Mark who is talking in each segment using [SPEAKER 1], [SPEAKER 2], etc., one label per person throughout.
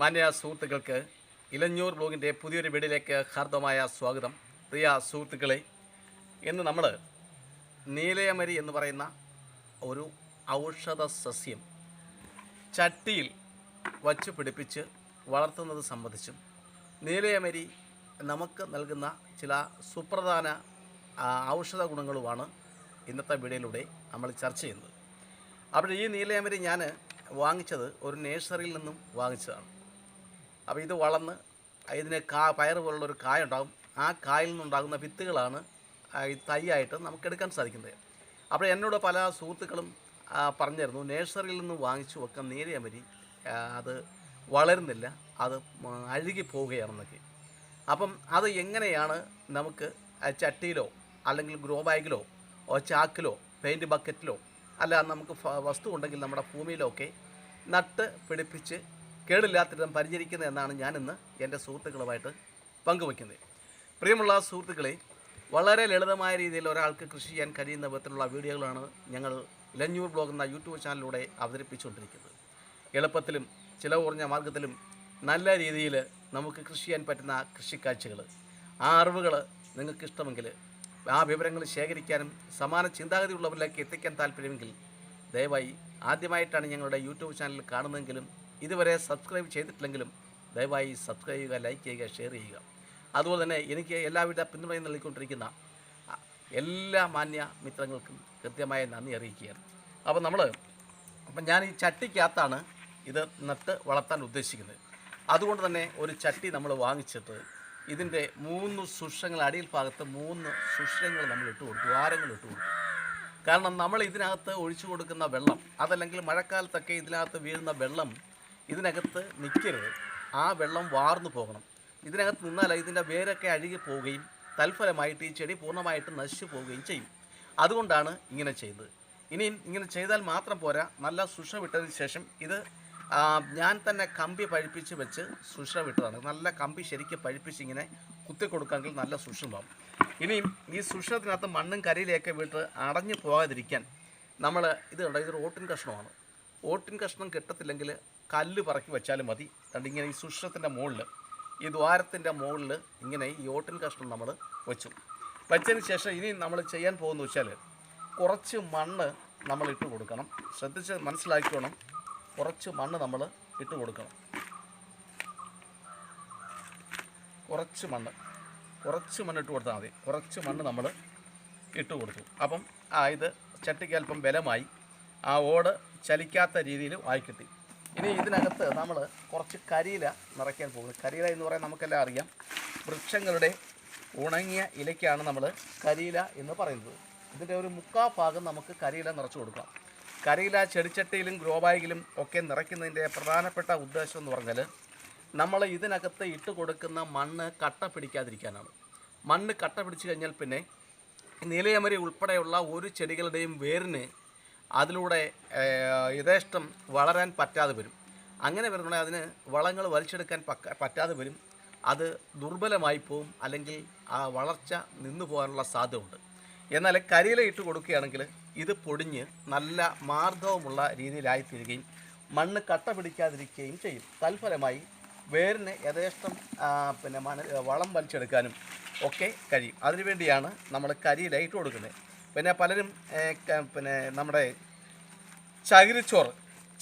[SPEAKER 1] മാന്യ സുഹൃത്തുക്കൾക്ക് ഇലഞ്ഞൂർ ബ്ലോഗിന്റെ പുതിയൊരു വീടിലേക്ക് ഹാർദമായ സ്വാഗതം. പ്രിയ സുഹൃത്തുക്കളെ ഇന്ന് നമ്മൾ നീലയമരി എന്ന് പറയുന്ന ഒരു ഔഷധ സസ്യം ചട്ടിയിൽ വച്ച് പിടിപ്പിച്ച് വളർത്തുന്നത് സംബന്ധിച്ചും നീലയമരി നമുക്ക് നൽകുന്ന ചില സുപ്രധാന ഔഷധ ഗുണങ്ങളുമാണ് ഇന്നത്തെ വീഡിയോയിലൂടെ നമ്മൾ ചർച്ച ചെയ്യുന്നത്. അപ്പോൾ ഈ നീലയമരി ഞാൻ വാങ്ങിച്ചത് ഒരു നേഴ്സറിയിൽ നിന്നും വാങ്ങിച്ചതാണ്. അപ്പോൾ ഇത് വളർന്ന് ഇതിന് കാ പയർ പോലുള്ളൊരു കായ ഉണ്ടാകും ആ കായിൽ നിന്നുണ്ടാകുന്ന വിത്തുകളാണ് തൈയായിട്ട് നമുക്ക് എടുക്കാൻ സാധിക്കുന്നത്. അപ്പോൾ എന്നോട് പല സുഹൃത്തുക്കളും പറഞ്ഞിരുന്നു നേഴ്സറിയിൽ നിന്ന് വാങ്ങിച്ചു വെക്കാൻ നേരിയ മരി അത് വളരുന്നില്ല അത് അഴുകി പോവുകയാണെന്നൊക്കെ. അപ്പം അത് എങ്ങനെയാണ് നമുക്ക് ചട്ടിയിലോ അല്ലെങ്കിൽ ഗ്രോ ബാഗിലോ ചാക്കിലോ പെയിന്റ് ബക്കറ്റിലോ അല്ല നമുക്ക് വസ്തു ഉണ്ടെങ്കിൽ നമ്മുടെ ഭൂമിയിലോ ഒക്കെ നട്ട് പിടിപ്പിച്ച് കേടില്ലാത്തിടം പരിചരിക്കുന്നത് എന്നാണ് ഞാനിന്ന് എന്റെ സുഹൃത്തുക്കളുമായിട്ട് പങ്കുവയ്ക്കുന്നത്. പ്രിയമുള്ള സുഹൃത്തുക്കളെ വളരെ ലളിതമായ രീതിയിൽ ഒരാൾക്ക് കൃഷി ചെയ്യാൻ കഴിയുന്ന വിധത്തിലുള്ള വീഡിയോകളാണ് ഞങ്ങൾ ലഞ്ഞൂർ ബ്ലോഗ് എന്ന യൂട്യൂബ് ചാനലിലൂടെ അവതരിപ്പിച്ചുകൊണ്ടിരിക്കുന്നത്. എളുപ്പത്തിലും ചിലവ് കുറഞ്ഞ മാർഗത്തിലും നല്ല രീതിയിൽ നമുക്ക് കൃഷി ചെയ്യാൻ പറ്റുന്ന കൃഷിക്കാഴ്ചകൾ ആ അറിവുകൾ നിങ്ങൾക്ക് ഇഷ്ടമെങ്കിൽ ആ വിവരങ്ങൾ ശേഖരിക്കാനും സമാന ചിന്താഗതിയുള്ളവരിലേക്ക് എത്തിക്കാൻ താല്പര്യമെങ്കിൽ ദയവായി ആദ്യമായിട്ടാണ് ഞങ്ങളുടെ യൂട്യൂബ് ചാനൽ കാണുന്നതെങ്കിലും ഇതുവരെ സബ്സ്ക്രൈബ് ചെയ്തിട്ടില്ലെങ്കിലും ദയവായി സബ്സ്ക്രൈബ് ചെയ്യുക ലൈക്ക് ചെയ്യുക ഷെയർ ചെയ്യുക. അതുപോലെ തന്നെ എനിക്ക് എല്ലാവിധ പിന്തുണയും നൽകിക്കൊണ്ടിരിക്കുന്ന എല്ലാ മാന്യ മിത്രങ്ങൾക്കും കൃത്യമായ നന്ദി അറിയിക്കുകയാണ്. അപ്പോൾ നമ്മൾ അപ്പം ഞാൻ ഈ ചട്ടിക്കകത്താണ് ഇത് നട്ട് വളർത്താൻ ഉദ്ദേശിക്കുന്നത്. അതുകൊണ്ട് തന്നെ ഒരു ചട്ടി നമ്മൾ വാങ്ങിച്ചിട്ട് ഇതിന്റെ മൂന്ന് സുഷങ്ങൾ അടിയിൽ ഭാഗത്ത് മൂന്ന് സുഷങ്ങൾ നമ്മൾ ഇട്ട് കൊടുത്തു ദ്വാരങ്ങൾ ഇട്ട് കൊടുത്തു. കാരണം നമ്മൾ ഇതിനകത്ത് ഒഴിച്ചു കൊടുക്കുന്ന വെള്ളം അതല്ലെങ്കിൽ മഴക്കാലത്തൊക്കെ ഇതിനകത്ത് വീഴുന്ന വെള്ളം ഇതിനകത്ത് നിൽക്കരുത് ആ വെള്ളം വാർന്നു പോകണം. ഇതിനകത്ത് നിന്നാൽ ഇതിന്റെ വേരൊക്കെ അഴുകി പോവുകയും തൽഫലമായിട്ട് ഈ ചെടി പൂർണമായിട്ട് നശിച്ചു പോവുകയും ചെയ്യും. അതുകൊണ്ടാണ് ഇങ്ങനെ ചെയ്തത്. ഇനിയും ഇങ്ങനെ ചെയ്താൽ മാത്രം പോരാ. നല്ല സുഷ വിട്ടതിന് ശേഷം ഇത് ഞാൻ തന്നെ കമ്പി പഴിപ്പിച്ച് വെച്ച് സുഷ വിട്ടതാണ്. നല്ല കമ്പി ശരിക്കും പഴിപ്പിച്ച് ഇങ്ങനെ കുത്തി കൊടുക്കാമെങ്കിൽ നല്ല സുഷമാവും ഇനിയും ഈ സുഷത്തിനകത്ത് മണ്ണും കരയിലേക്ക് വിട്ട് അടഞ്ഞു പോകാതിരിക്കാൻ നമ്മൾ ഇത് ഇതൊരു ഓട്ടിൻ കഷ്ണമാണ്. ഓട്ടിൻ കഷ്ണം കിട്ടത്തില്ലെങ്കിൽ കല്ല് പറക്കി വെച്ചാൽ മതി. കണ്ട് ഇങ്ങനെ ഈ സുഷത്തിന്റെ മുകളിൽ ഈ ദ്വാരത്തിന്റെ മുകളിൽ ഇങ്ങനെ ഈ ഓട്ടിൻ കഷ്ണം നമ്മൾ വെച്ചു. വെച്ചതിന് ശേഷം ഇനി നമ്മൾ ചെയ്യാൻ പോകുന്ന വെച്ചാൽ കുറച്ച് മണ്ണ് നമ്മൾ ഇട്ട് കൊടുക്കണം. ശ്രദ്ധിച്ച് മനസ്സിലാക്കിക്കോണം. കുറച്ച് മണ്ണ് നമ്മൾ ഇട്ട് കൊടുക്കണം. കുറച്ച് മണ്ണ്. കുറച്ച് മണ്ണ് ഇട്ട് കൊടുത്താൽ മതി. കുറച്ച് മണ്ണ് നമ്മൾ ഇട്ട് കൊടുത്തു. അപ്പം ആ ഇത് ചട്ടിക്ക് അല്പം ബലമായി. ആ ഓട് ചലിക്കാത്ത രീതിയിൽ ആയി കിട്ടി ഇനി ഇതിനകത്ത് നമ്മൾ കുറച്ച് കരിയില നിറയ്ക്കാൻ പോകുന്നു. കരിയില എന്ന് പറയാൻ നമുക്കെല്ലാം അറിയാം. വൃക്ഷങ്ങളുടെ ഉണങ്ങിയ ഇലയ്ക്കാണ് നമ്മൾ കരിയില എന്ന് പറയുന്നത്. ഇതിന്റെ ഒരു മുക്കാ ഭാഗം നമുക്ക് കരിയില നിറച്ചു കൊടുക്കാം. കരിയില ചെടിച്ചട്ടിയിലും ഗ്രോ ബാഗിലും ഒക്കെ നിറയ്ക്കുന്നതിന്റെ പ്രധാനപ്പെട്ട ഉദ്ദേശം എന്ന് പറഞ്ഞാൽ നമ്മൾ ഇതിനകത്ത് ഇട്ട് കൊടുക്കുന്ന മണ്ണ് കട്ട പിടിക്കാതിരിക്കാനാണ്. മണ്ണ് കട്ട പിടിച്ചു കഴിഞ്ഞാൽ പിന്നെ നീലയമരി ഉൾപ്പെടെയുള്ള ഒരു ചെടികളുടെയും വേരിന് അതിലൂടെ യഥേഷ്ടം വളരാൻ പറ്റാതെ വരും. അങ്ങനെ വരുന്നുണ്ടെങ്കിൽ അതിന് വളങ്ങൾ വലിച്ചെടുക്കാൻ പറ്റാതെ വരും. അത് ദുർബലമായി പോവും അല്ലെങ്കിൽ ആ വളർച്ച നിന്നു പോകാനുള്ള സാധ്യതയുണ്ട്. എന്നാൽ കരിയില ഇട്ട് കൊടുക്കുകയാണെങ്കിൽ ഇത് പൊടിഞ്ഞ് നല്ല മാർദ്ദവമുള്ള രീതിയിലായിത്തീരുകയും മണ്ണ് കട്ട പിടിക്കാതിരിക്കുകയും ചെയ്യും. തൽഫലമായി വേരിന് യഥേഷ്ടം പിന്നെ മണ വളം വലിച്ചെടുക്കാനും ഒക്കെ കഴിയും. അതിനുവേണ്ടിയാണ് നമ്മൾ കരിയില ഇട്ട് കൊടുക്കുന്നത്. പിന്നെ പലരും പിന്നെ നമ്മുടെ ചകിരിച്ചോറ്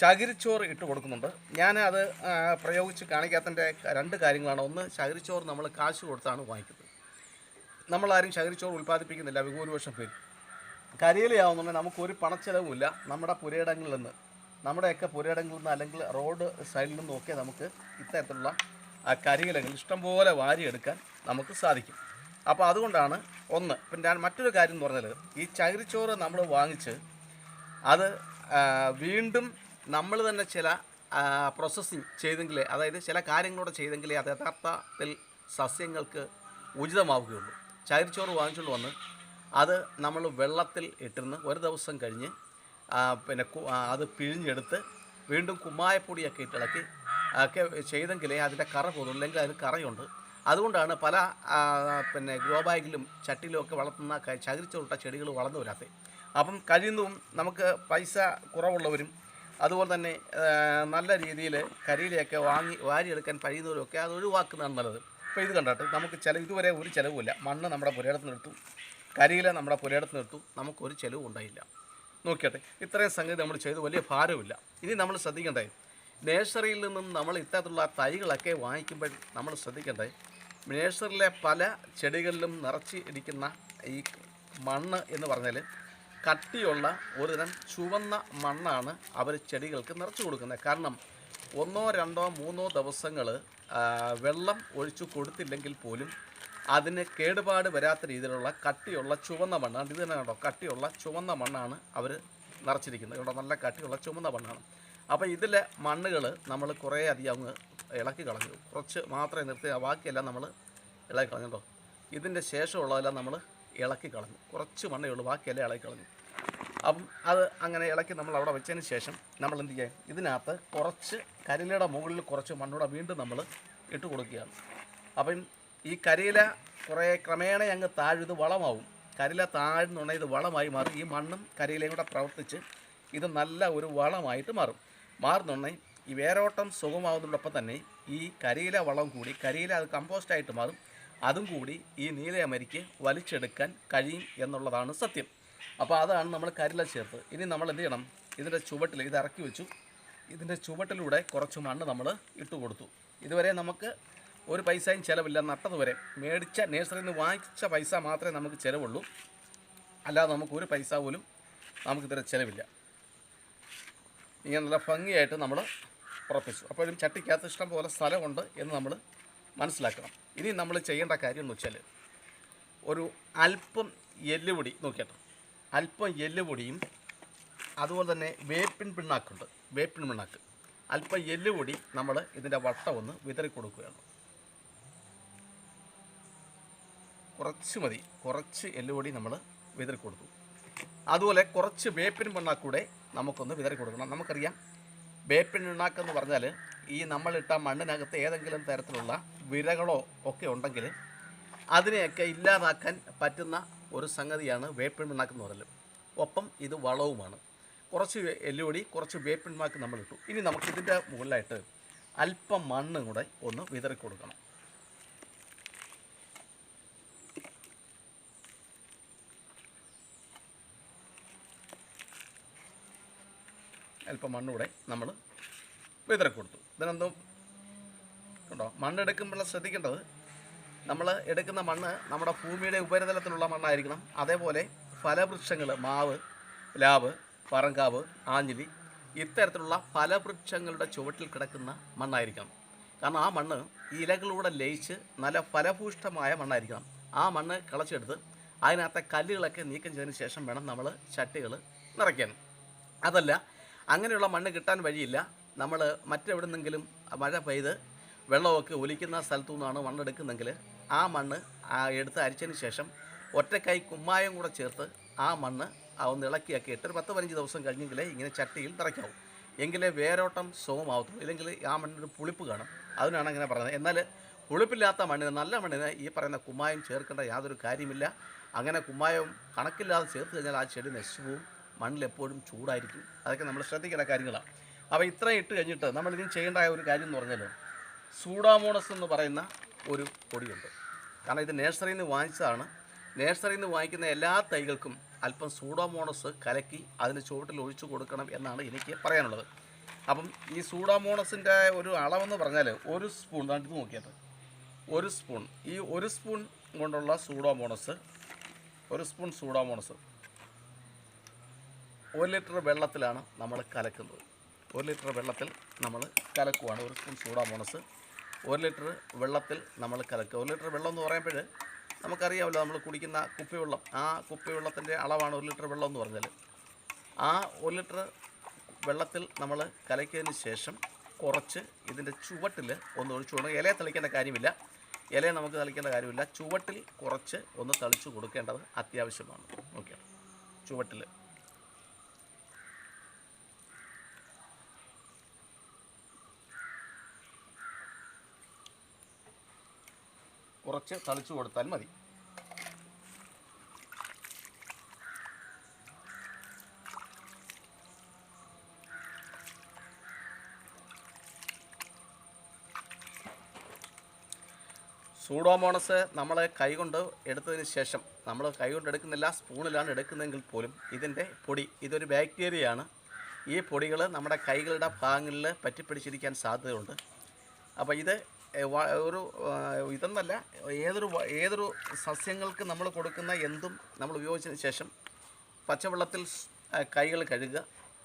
[SPEAKER 1] ചകിരിച്ചോറ് ഇട്ട് കൊടുക്കുന്നുണ്ട്. ഞാൻ അത് പ്രയോഗിച്ച് കാണിക്കാത്തതിന്റെ രണ്ട് കാര്യങ്ങളാണ്. ഒന്ന് ചകിരിച്ചോറ് നമ്മൾ കാശ് കൊടുത്താണ് വാങ്ങിക്കുന്നത്. നമ്മളാരും ചകിരിച്ചോറ് ഉൽപ്പാദിപ്പിക്കുന്നില്ല ഭൂരിപക്ഷം പേര്. കരിയിലയാവുന്നുണ്ടെങ്കിൽ നമുക്കൊരു പണച്ചെലവുമില്ല. നമ്മുടെ പുരയിടങ്ങളിൽ നിന്ന് നമ്മുടെയൊക്കെ പുരയിടങ്ങളിൽ നിന്ന് അല്ലെങ്കിൽ റോഡ് സൈഡിൽ നിന്നൊക്കെ നമുക്ക് ഇത്തരത്തിലുള്ള കരിയിലകൾ ഇഷ്ടംപോലെ വാരിയെടുക്കാൻ നമുക്ക് സാധിക്കും. അപ്പോൾ അതുകൊണ്ടാണ് ഒന്ന് പിന്നെ ഞാൻ മറ്റൊരു കാര്യം എന്ന് പറഞ്ഞാൽ ഈ ചകിരിച്ചോറ് നമ്മൾ വാങ്ങിച്ച് അത് വീണ്ടും നമ്മൾ തന്നെ ചില പ്രോസസ്സിങ് ചെയ്തെങ്കിലേ അതായത് ചില കാര്യങ്ങളോടെ ചെയ്തെങ്കിലേ അത് യഥാർത്ഥത്തിൽ സസ്യങ്ങൾക്ക് ഉചിതമാവുകയുള്ളൂ. ചകിരിച്ചോറ് വാങ്ങിച്ചുകൊണ്ട് വന്ന് അത് നമ്മൾ വെള്ളത്തിൽ ഇട്ടിരുന്ന് ഒരു ദിവസം കഴിഞ്ഞ് പിന്നെ അത് പിഴിഞ്ഞെടുത്ത് വീണ്ടും കുമ്മായപ്പൊടിയൊക്കെ ഇട്ടിളക്കി ഒക്കെ ചെയ്തെങ്കിലേ അതിന്റെ കറ പോകുള്ളൂ. അല്ലെങ്കിൽ അതിന് കറയുണ്ട്. അതുകൊണ്ടാണ് പല പിന്നെ ഗ്രോ ബാഗിലും ചട്ടിലും ഒക്കെ വളർത്തുന്ന ചകിരിച്ചുരുട്ട ചെടികൾ വളർന്നു വരാത്തത്. അപ്പം കഴിയുന്നതും നമുക്ക് പൈസ കുറവുള്ളവരും അതുപോലെ തന്നെ നല്ല രീതിയിൽ കരിയിലയൊക്കെ വാങ്ങി വാരിയെടുക്കാൻ കഴിയുന്നവരൊക്കെ അത് ഒഴിവാക്കുന്നതാണ് നല്ലത്. അപ്പോൾ ഇത് കണ്ടോട്ടെ നമുക്ക് ചില ഇതുവരെ ഒരു ചിലവുമില്ല. മണ്ണ് നമ്മുടെ പുരയിടത്ത് നിർത്തു. കരിയില നമ്മുടെ പുരയിടത്ത് നിർത്തു. നമുക്കൊരു ചിലവും ഉണ്ടായില്ല. നോക്കിയട്ടെ ഇത്രയും സംഗതി നമ്മൾ ചെയ്ത് വലിയ ഭാരമില്ല ഇനി നമ്മൾ ശ്രദ്ധിക്കേണ്ടേ നേഴ്സറിയിൽ നിന്നും നമ്മൾ ഇത്തരത്തിലുള്ള തൈകളൊക്കെ വാങ്ങിക്കുമ്പോൾ നമ്മൾ ശ്രദ്ധിക്കേണ്ടേ നേഴ്സറിയിലെ പല ചെടികളിലും നിറച്ച് ഇരിക്കുന്ന ഈ മണ്ണ് എന്ന് പറഞ്ഞാൽ കട്ടിയുള്ള ഒരുതരം ചുവന്ന മണ്ണാണ് അവർ ചെടികൾക്ക് നിറച്ചു കൊടുക്കുന്നത്. കാരണം ഒന്നോ രണ്ടോ മൂന്നോ ദിവസങ്ങൾ വെള്ളം ഒഴിച്ചു കൊടുത്തില്ലെങ്കിൽ പോലും അതിന് കേടുപാട് വരാത്ത രീതിയിലുള്ള കട്ടിയുള്ള ചുവന്ന മണ്ണാണ്. ഇത് തന്നെ കണ്ടോ? കട്ടിയുള്ള ചുവന്ന മണ്ണാണ് അവർ നിറച്ചിരിക്കുന്നത്. ഇവിടെ നല്ല കട്ടിയുള്ള ചുവന്ന മണ്ണാണ്. അപ്പോൾ ഇതിലെ മണ്ണുകൾ നമ്മൾ കുറേ അധികം അങ്ങ് ഇളക്കി കളഞ്ഞു. കുറച്ച് മാത്രമേ നിർത്തി ബാക്കിയെല്ലാം നമ്മൾ ഇളക്കി കളഞ്ഞു കേട്ടോ. ഇതിന്റെ ശേഷമുള്ളതെല്ലാം നമ്മൾ ഇളക്കി കളഞ്ഞു. കുറച്ച് മണ്ണേ ഉള്ളൂ ബാക്കിയെല്ലാം ഇളക്കി കളഞ്ഞു. അപ്പം അത് അങ്ങനെ ഇളക്കി നമ്മൾ അവിടെ വെച്ചതിന് ശേഷം നമ്മൾ എന്ത് ചെയ്യുക ഇതിനകത്ത് കുറച്ച് കരിലയുടെ മുകളിൽ കുറച്ച് മണ്ണൂടെ വീണ്ടും നമ്മൾ ഇട്ട് കൊടുക്കുകയാണ്. അപ്പം ഈ കരിയില കുറേ ക്രമേണ അങ്ങ് താഴ്ത് വളമാവും. കരില താഴ്ന്നുണ്ടെങ്കിൽ ഇത് വളമായി മാറും. ഈ മണ്ണും കരിയിലയും കൂടെ പ്രവർത്തിച്ച് ഇത് നല്ല ഒരു വളമായിട്ട് മാറും. മാറുന്നുണ്ടെങ്കിൽ ഈ വേരോട്ടം സുഖമാവുന്നതോടൊപ്പം തന്നെ ഈ കരിയില വളം കൂടി കരിയില അത് കമ്പോസ്റ്റായിട്ട് മാറും. അതും കൂടി ഈ നീലയമരിക്ക് വലിച്ചെടുക്കാൻ കഴിയും എന്നുള്ളതാണ് സത്യം. അപ്പോൾ അതാണ് നമ്മൾ കരില ചേർത്ത് ഇനി നമ്മൾ എന്ത് ചെയ്യണം? ഇതിന്റെ ചുവട്ടിൽ ഇത് ഇറക്കി വെച്ചു. ഇതിന്റെ ചുവട്ടിലൂടെ കുറച്ച് മണ്ണ് നമ്മൾ ഇട്ട് കൊടുത്തു. ഇതുവരെ നമുക്ക് ഒരു പൈസയും ചിലവില്ല. നട്ടതുവരെ മേടിച്ച നേഴ്സറിയിൽ നിന്ന് വാങ്ങിച്ച പൈസ മാത്രമേ നമുക്ക് ചിലവുള്ളൂ. അല്ലാതെ നമുക്ക് ഒരു പൈസ പോലും നമുക്കിതിന്റെ ചിലവില്ല. ഇങ്ങനെ നല്ല ഭംഗിയായിട്ട് നമ്മൾ ഉറപ്പിച്ചു. അപ്പോഴും ചട്ടിക്കകത്ത് ഇഷ്ടം പോലെ സ്ഥലമുണ്ട് എന്ന് നമ്മൾ മനസ്സിലാക്കണം. ഇനി നമ്മൾ ചെയ്യേണ്ട കാര്യം എന്ന് വെച്ചാൽ ഒരു അല്പം എല്ലുപൊടി നോക്കിയാട്ടോ. അല്പം എല്ലുപൊടിയും അതുപോലെ തന്നെ വേപ്പിൻ പിണ്ണാക്കുണ്ട്. വേപ്പിൻ പിണ്ണാക്ക്. അല്പം എല്ലുപൊടി നമ്മൾ ഇതിന്റെ വട്ടം ഒന്ന് വിതറി കൊടുക്കുകയാണ്. കുറച്ച് മതി. കുറച്ച് എല്ലുപൊടി നമ്മൾ വിതറി കൊടുത്തു. അതുപോലെ കുറച്ച് വേപ്പിൻ പിണ്ണാക്കൂടെ നമുക്കൊന്ന് വിതറി കൊടുക്കണം. നമുക്കറിയാം വേപ്പിൻ ഉണ്ണാക്കെന്ന് പറഞ്ഞാൽ ഈ നമ്മളിട്ട മണ്ണിനകത്ത് ഏതെങ്കിലും തരത്തിലുള്ള വിരകളോ ഒക്കെ ഉണ്ടെങ്കിൽ അതിനെയൊക്കെ ഇല്ലാതാക്കാൻ പറ്റുന്ന ഒരു സംഗതിയാണ് വേപ്പിൻ എന്ന് പറയുന്നത്. ഒപ്പം ഇത് വളവുമാണ്. കുറച്ച് എല്ലുപൊടി കുറച്ച് വേപ്പിൻ നമ്മളിട്ടു ഇനി നമുക്കിതിന്റെ മുകളിലായിട്ട് അല്പം മണ്ണ് കൂടെ ഒന്ന് വിതറി കൊടുക്കണം. അല്പം മണ്ണൂടെ നമ്മൾ വിതറി കൊടുത്തു ഇതിനെന്തോ കണ്ടോ മണ്ണെടുക്കുമ്പോൾ ശ്രദ്ധിക്കേണ്ടത്. നമ്മൾ എടുക്കുന്ന മണ്ണ് നമ്മുടെ ഭൂമിയുടെ ഉപരിതലത്തിലുള്ള മണ്ണായിരിക്കണം. അതേപോലെ ഫലവൃക്ഷങ്ങൾ മാവ് ലാവ് പറങ്കാവ് ആഞ്ഞിലി ഇത്തരത്തിലുള്ള ഫലവൃക്ഷങ്ങളുടെ ചുവട്ടിൽ കിടക്കുന്ന മണ്ണായിരിക്കണം. കാരണം ആ മണ്ണ് ഇലകളിലൂടെ ലയിച്ച് നല്ല ഫലഭൂഷ്ടമായ മണ്ണായിരിക്കണം. ആ മണ്ണ് കിളച്ചെടുത്ത് അതിനകത്തെ കല്ലുകളൊക്കെ നീക്കം ചെയ്തതിന് ശേഷം വേണം നമ്മൾ ചട്ടികൾ നിറയ്ക്കാൻ. അതല്ല അങ്ങനെയുള്ള മണ്ണ് കിട്ടാൻ വഴിയില്ല. നമ്മൾ മറ്റെവിടെ നിന്നെങ്കിലും മഴ പെയ്ത് വെള്ളമൊക്കെ ഒലിക്കുന്ന സ്ഥലത്തു നിന്നാണ് മണ്ണെടുക്കുന്നെങ്കിൽ ആ മണ്ണ് എടുത്ത് അരിച്ചതിന് ശേഷം ഒറ്റക്കൈ കുമ്മായം കൂടെ ചേർത്ത് ആ മണ്ണ് ഒന്ന് ഇളക്കിയൊക്കെ ഇട്ട് ഒരു പത്ത് പതിനഞ്ച് ദിവസം കഴിഞ്ഞെങ്കിലേ ഇങ്ങനെ ചട്ടിയിൽ നിറയ്ക്കാവും. എങ്കിലേ വേരോട്ടം സുഖമാവത്തുള്ളൂ ഇല്ലെങ്കിൽ ആ മണ്ണിനൊരു പുളിപ്പ് കാണും. അതിനാണ് അങ്ങനെ പറയുന്നത്. എന്നാൽ പുളിപ്പില്ലാത്ത മണ്ണിന് നല്ല മണ്ണിന് ഈ പറയുന്ന കുമ്മായം ചേർക്കേണ്ട യാതൊരു കാര്യമില്ല. അങ്ങനെ കുമ്മായം കണക്കില്ലാതെ ചേർത്ത് കഴിഞ്ഞാൽ ആ ചെടി നശിച്ചു പോവും മണ്ണിൽ എപ്പോഴും ചൂടായിരിക്കും. അതൊക്കെ നമ്മൾ ശ്രദ്ധിക്കേണ്ട കാര്യങ്ങളാണ്. അപ്പോൾ ഇത്രയും ഇട്ട് കഴിഞ്ഞിട്ട് നമ്മൾ ഇനി ചെയ്യേണ്ട ഒരു കാര്യം എന്ന് പറഞ്ഞാൽ സൂഡാമോണസ് എന്ന് പറയുന്ന ഒരു പൊടിയുണ്ട്. കാരണം ഇത് നേഴ്സറിയിൽ നിന്ന് വാങ്ങിച്ചതാണ്. നേഴ്സറിയിൽ നിന്ന് വാങ്ങിക്കുന്ന എല്ലാ തൈകൾക്കും അല്പം സൂഡോമോണസ് കലക്കി അതിന് ചുവട്ടിൽ ഒഴിച്ചു കൊടുക്കണം എന്നാണ് എനിക്ക് പറയാനുള്ളത്. അപ്പം ഈ സൂഡോമോണസിന്റെ ഒരു അളവെന്ന് പറഞ്ഞാൽ ഒരു സ്പൂൺ ഇത് നോക്കിയത് ഒരു സ്പൂൺ. ഈ ഒരു സ്പൂൺ കൊണ്ടുള്ള സൂഡോമോണസ് ഒരു സ്പൂൺ സൂഡോമോണസ് ഒരു ലിറ്റർ വെള്ളത്തിലാണ് നമ്മൾ കലക്കുന്നത്. ഒരു ലിറ്റർ വെള്ളത്തിൽ നമ്മൾ കലക്കുവാണ്. ഒരു സ്പൂൺ സോഡാ മോണസ് ഒരു ലിറ്റർ വെള്ളത്തിൽ നമ്മൾ കലക്കുക. ഒരു ലിറ്റർ വെള്ളം എന്ന് പറയുമ്പോൾ നമുക്കറിയാമല്ലോ നമ്മൾ കുടിക്കുന്ന കുപ്പിവെള്ളം. ആ കുപ്പിവെള്ളത്തിന്റെ അളവാണ് ഒരു ലിറ്റർ വെള്ളം എന്ന് പറഞ്ഞാൽ. ആ ഒരു ലിറ്റർ വെള്ളത്തിൽ നമ്മൾ കലക്കിയതിന് ശേഷം കുറച്ച് ഇതിന്റെ ചുവട്ടിൽ ഒന്ന് ഒഴിച്ചു കൊടുക്കുക ഇലയെ തളിക്കേണ്ട കാര്യമില്ല. ഇലയെ നമുക്ക് തളിക്കേണ്ട കാര്യമില്ല. ചുവട്ടിൽ കുറച്ച് ഒന്ന് തളിച്ചു കൊടുക്കേണ്ടത് അത്യാവശ്യമാണ്. ഓക്കെ. ചുവട്ടിൽ. കുറച്ച് തളിച്ചു കൊടുത്താൽ മതി. സൂഡോമോണസ് നമ്മൾ കൈകൊണ്ട് എടുത്തതിന് ശേഷം നമ്മൾ കൈകൊണ്ട് എടുക്കുന്നില്ല സ്പൂണിലാണ് എടുക്കുന്നതെങ്കിൽ പോലും ഇതിന്റെ പൊടി ഇതൊരു ബാക്ടീരിയയാണ്. ഈ പൊടികൾ നമ്മുടെ കൈകളുടെ ഭാഗങ്ങളിൽ പറ്റിപ്പിടിച്ചിരിക്കാൻ സാധ്യതയുണ്ട്. അപ്പോൾ ഇത് ഒരു ഇതെന്നല്ല ഏതൊരു ഏതൊരു സസ്യങ്ങൾക്ക് നമ്മൾ കൊടുക്കുന്ന എന്തും നമ്മൾ ഉപയോഗിച്ചതിന് ശേഷം പച്ചവെള്ളത്തിൽ കൈകൾ കഴുകുക.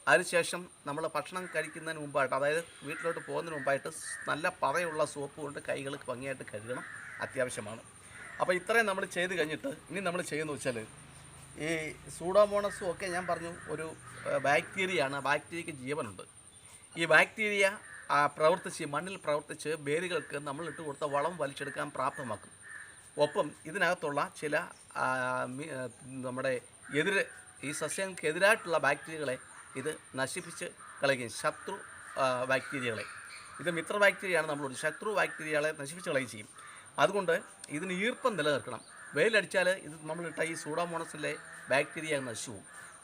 [SPEAKER 1] അതിനുശേഷം നമ്മൾ ഭക്ഷണം കഴിക്കുന്നതിന് മുമ്പായിട്ട് അതായത് വീട്ടിലോട്ട് പോകുന്നതിന് മുമ്പായിട്ട് നല്ല പറയുള്ള സോപ്പ് കൊണ്ട് കൈകൾ ഭംഗിയായിട്ട് കഴുകണം. അത്യാവശ്യമാണ്. അപ്പോൾ ഇത്രയും നമ്മൾ ചെയ്ത് കഴിഞ്ഞിട്ട് ഇനി നമ്മൾ ചെയ്യുന്നത് വെച്ചാൽ ഈ സൂഡോമോണസും ഒക്കെ ഞാൻ പറഞ്ഞു ഒരു ബാക്ടീരിയയാണ്. ആ ബാക്ടീരിയയ്ക്ക് ജീവനുണ്ട്. ഈ ബാക്ടീരിയ പ്രവർത്തിച്ച് മണ്ണിൽ പ്രവർത്തിച്ച് വേരുകൾക്ക് നമ്മൾ ഇട്ട് കൊടുത്ത വളം വലിച്ചെടുക്കാൻ പ്രാപ്തമാക്കും. ഒപ്പം ഇതിനകത്തുള്ള ചില നമ്മുടെ എതിര് ഈ സസ്യങ്ങൾക്കെതിരായിട്ടുള്ള ബാക്ടീരിയകളെ ഇത് നശിപ്പിച്ച് കളയുകയും ശത്രു ബാക്ടീരിയകളെ. ഇത് മിത്ര ബാക്ടീരിയയാണ് നമ്മളോട്. ശത്രു ബാക്ടീരിയകളെ നശിപ്പിച്ച് കളയുകയും ചെയ്യും. അതുകൊണ്ട് ഇതിന് ഈർപ്പം നിലനിർത്തണം. വെയിലടിച്ചാൽ ഇത് നമ്മളിട്ട ഈ സൂഡാമോണസിലെ ബാക്ടീരിയ നശിച്ചു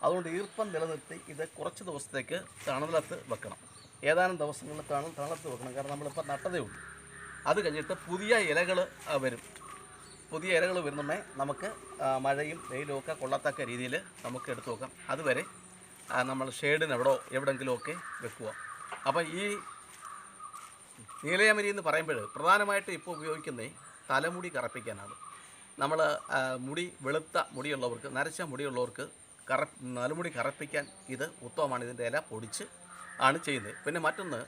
[SPEAKER 1] അതുകൊണ്ട് ഈർപ്പം നിലനിർത്തി ഇത് കുറച്ച് ദിവസത്തേക്ക് തണലത്ത് വെക്കണം. ഏതാനും ദിവസങ്ങളിൽ തണു തണുത്ത് വെക്കണം. കാരണം നമ്മളിപ്പോൾ നട്ടതേ ഉള്ളൂ. അത് കഴിഞ്ഞിട്ട് പുതിയ ഇലകൾ വരും. പുതിയ ഇലകൾ വരുന്നമേ നമുക്ക് മഴയും വെയിലും ഒക്കെ കൊള്ളത്തക്ക രീതിയിൽ നമുക്ക് എടുത്തു വെക്കാം. അതുവരെ നമ്മൾ ഷെയ്ഡിന് എവിടോ എവിടെയെങ്കിലുമൊക്കെ വെക്കുക. അപ്പോൾ ഈ നീലയമരി എന്ന് പറയുമ്പോൾ പ്രധാനമായിട്ട് ഇപ്പോൾ ഉപയോഗിക്കുന്നത് തലമുടി കറപ്പിക്കാനാണ്. നമ്മൾ മുടി വെളുത്ത മുടിയുള്ളവർക്ക് നരച്ച മുടിയുള്ളവർക്ക് കറ തലമുടി കറപ്പിക്കാൻ ഇത് ഉത്തമമാണ്. ഇതിന്റെ ഇല പൊടിച്ച് ആണ് ചെയ്യുന്നത്. പിന്നെ മറ്റൊന്ന്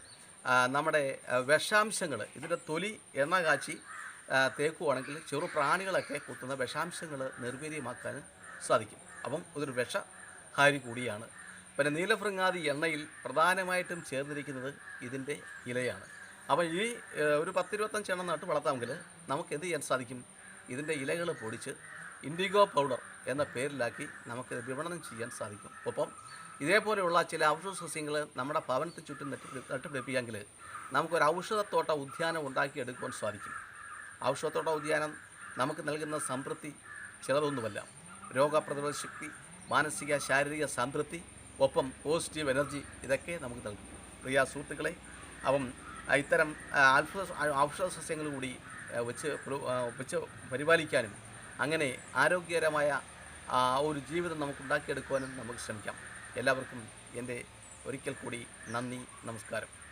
[SPEAKER 1] നമ്മുടെ വിഷാംശങ്ങൾ ഇതിന്റെ തൊലി എണ്ണ കാച്ചി തേക്കുവാണെങ്കിൽ ചെറു പ്രാണികളൊക്കെ കുത്തുന്ന വിഷാംശങ്ങൾ നിർവീര്യമാക്കാൻ സാധിക്കും. അപ്പം ഇതൊരു വിഷഹാരി കൂടിയാണ്. പിന്നെ നീലഭൃങ്ങാതി എണ്ണയിൽ പ്രധാനമായിട്ടും ചേർന്നിരിക്കുന്നത് ഇതിന്റെ ഇലയാണ്. അപ്പോൾ ഈ ഒരു പത്തിരുപത്തഞ്ച് എണ്ണം നട്ട് വളർത്താമെങ്കിൽ നമുക്ക് എന്ത് ചെയ്യാൻ സാധിക്കും? ഇതിന്റെ ഇലകൾ പൊടിച്ച് ഇൻഡിഗോ പൗഡർ എന്ന പേരിലാക്കി നമുക്ക് വിപണനം ചെയ്യാൻ സാധിക്കും. ഒപ്പം ഇതേപോലെയുള്ള ചില ഔഷധ സസ്യങ്ങൾ നമ്മുടെ ഭവനത്തിന് ചുറ്റും നട്ട് നട്ടുപിടിപ്പിക്കാമെങ്കിൽ നമുക്കൊരു ഔഷധത്തോട്ട ഉദ്യാനം ഉണ്ടാക്കിയെടുക്കുവാൻ സാധിക്കും. ഔഷധത്തോട്ട ഉദ്യാനം നമുക്ക് നൽകുന്ന സംതൃപ്തി ചിലതൊന്നുമല്ല രോഗപ്രതിരോധ ശക്തി മാനസിക ശാരീരിക സംതൃപ്തി ഒപ്പം പോസിറ്റീവ് എനർജി ഇതൊക്കെ നമുക്ക് നൽകും. പ്രിയ സുഹൃത്തുക്കളെ അപ്പം ഇത്തരം അത്ഭുത ഔഷധ സസ്യങ്ങൾ കൂടി വെച്ച് വെച്ച് പരിപാലിക്കാനും അങ്ങനെ ആരോഗ്യകരമായ ആ ഒരു ജീവിതം നമുക്ക് ഉണ്ടാക്കിയെടുക്കുവാനും നമുക്ക് ശ്രമിക്കാം. എല്ലാവർക്കും എന്റെ ഒരിക്കൽ കൂടി നന്ദി നമസ്കാരം.